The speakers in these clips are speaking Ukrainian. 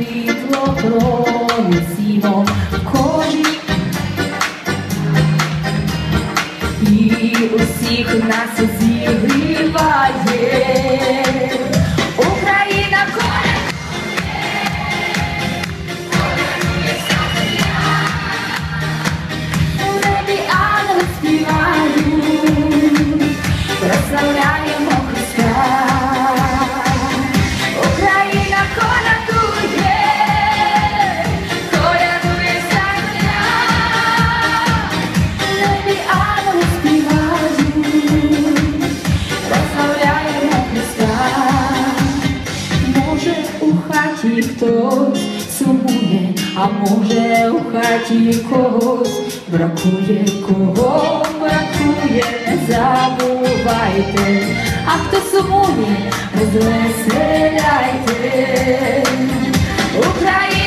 світло пронесімо в кожній і усіх нас зігріває. Прославляем хтось сумує, а може у хаті когось бракує, кого бракує, не забувайте, а хто сумує, розвеселяйте. Україна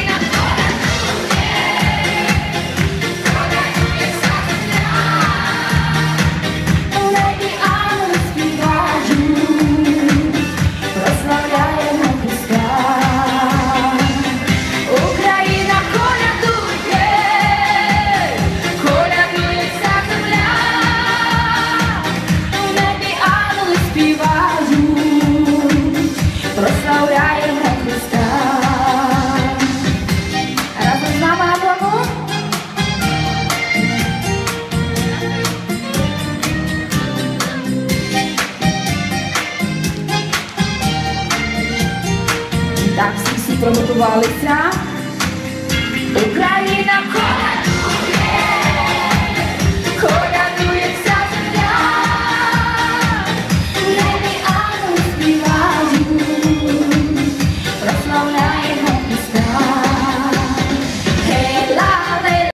Tak jsme si promotovali strach.